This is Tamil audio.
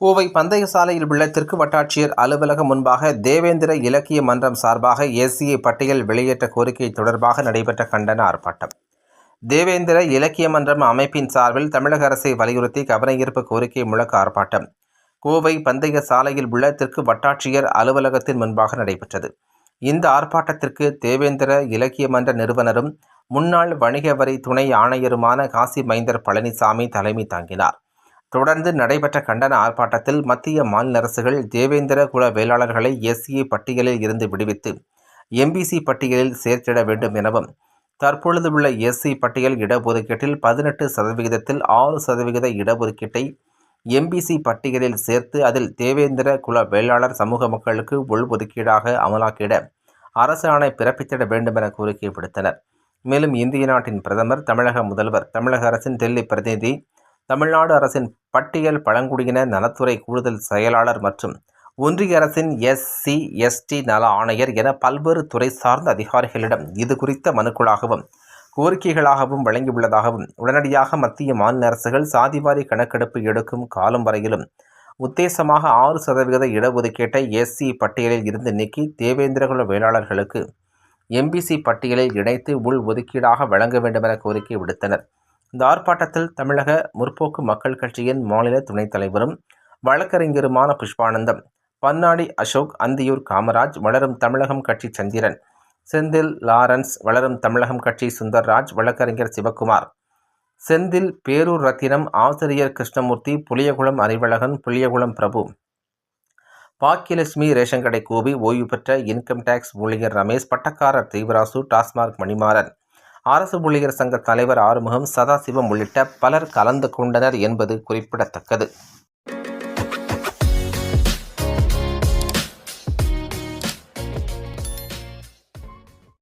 கோவை பந்தய சாலையில் உள்ள தெற்கு வட்டாட்சியர் அலுவலகம் முன்பாக தேவேந்திர இலக்கிய மன்றம் சார்பாக எஸ்சிஏ பட்டியல் வெளியேற்ற கோரிக்கை தொடர்பாக நடைபெற்ற கண்டன ஆர்ப்பாட்டம். தேவேந்திர இலக்கிய மன்றம் அமைப்பின் சார்பில் தமிழக அரசை வலியுறுத்தி கவனஈர்ப்பு கோரிக்கை முழக்க ஆர்ப்பாட்டம். கோவை பந்தய சாலையில் உள்ள தெற்கு வட்டாட்சியர் அலுவலகத்தின் முன்பாக நடைபெற்றது. இந்த ஆர்ப்பாட்டத்திற்கு தேவேந்திர இலக்கிய மன்ற நிறுவனரும் முன்னாள் வணிக வரி துணை ஆணையருமான காசி மைந்தர் பழனிசாமி தலைமை தாங்கினார். தொடர்ந்து நடைபெற்ற கண்டன ஆர்ப்பாட்டத்தில் மத்திய மாநில அரசுகள் தேவேந்திர குல வேளாளர்களை எஸ்சிஏ பட்டியலில் இருந்து விடுவித்து எம்பிசி பட்டியலில் சேர்த்திட வேண்டும் எனவும் தற்பொழுது உள்ள எஸ்சி பட்டியல் இடஒதுக்கீட்டில் பதினெட்டு சதவிகிதத்தில் ஆறு சதவிகித இடஒதுக்கீட்டை எம்பிசி பட்டியலில் சேர்த்து அதில் தேவேந்திர குல வேளாளர் சமூக மக்களுக்கு உள்ஒதுக்கீடாக அமலாக்கிட அரசு ஆணை பிறப்பித்திட வேண்டும் என கோரிக்கை விடுத்தனர். மேலும் இந்திய நாட்டின் பிரதமர் தமிழக முதல்வர் தமிழக அரசின் டெல்லி பிரதிநிதி தமிழ்நாடு அரசின் பட்டியல் பழங்குடியின நலத்துறை கூடுதல் செயலாளர் மற்றும் ஒன்றிய அரசின் எஸ்சி எஸ்டி நல ஆணையர் என பல்வேறு துறை சார்ந்த அதிகாரிகளிடம் இது குறித்த மனுக்களாகவும் கோரிக்கைகளாகவும் வழங்கியுள்ளதாகவும் உடனடியாக மத்திய மாநில அரசுகள் சாதிவாரி கணக்கெடுப்பு எடுக்கும் காலம் வரையிலும் உத்தேசமாக ஆறு சதவிகித இடஒதுக்கீட்டை எஸ்சி பட்டியலில் இருந்து நீக்கி தேவேந்திரகுல வேளாளர்களுக்கு எம்பிசி பட்டியலில் இணைத்து உள் ஒதுக்கீடாக வழங்க வேண்டுமென கோரிக்கை விடுத்தனர். இந்த ஆர்ப்பாட்டத்தில் தமிழக முற்போக்கு மக்கள் கட்சியின் மாநில துணைத் தலைவரும் வழக்கறிஞருமான புஷ்பானந்தம் பன்னாடி அசோக் அந்தியூர் காமராஜ் வளரும் தமிழகம் கட்சி சந்திரன் செந்தில் லாரன்ஸ் வளரும் தமிழகம் கட்சி சுந்தர்ராஜ் வழக்கறிஞர் சிவக்குமார் செந்தில் பேரூர் ரத்தினம் ஆசிரியர் கிருஷ்ணமூர்த்தி புளியகுளம் அறிவழகன் புளியகுளம் பிரபு பாக்கியலட்சுமி ரேஷன் கடை கோபி ஓய்வு பெற்ற இன்கம் டேக்ஸ் ஊழியர் ரமேஷ் பட்டக்காரர் தீவராசு டாஸ்மாக் மணிமாறன் அரசு ஊழியர் சங்க தலைவர் ஆறுமுகம் சதாசிவம் உள்ளிட்ட பலர் கலந்து கொண்டனர் என்பது குறிப்பிடத்தக்கது.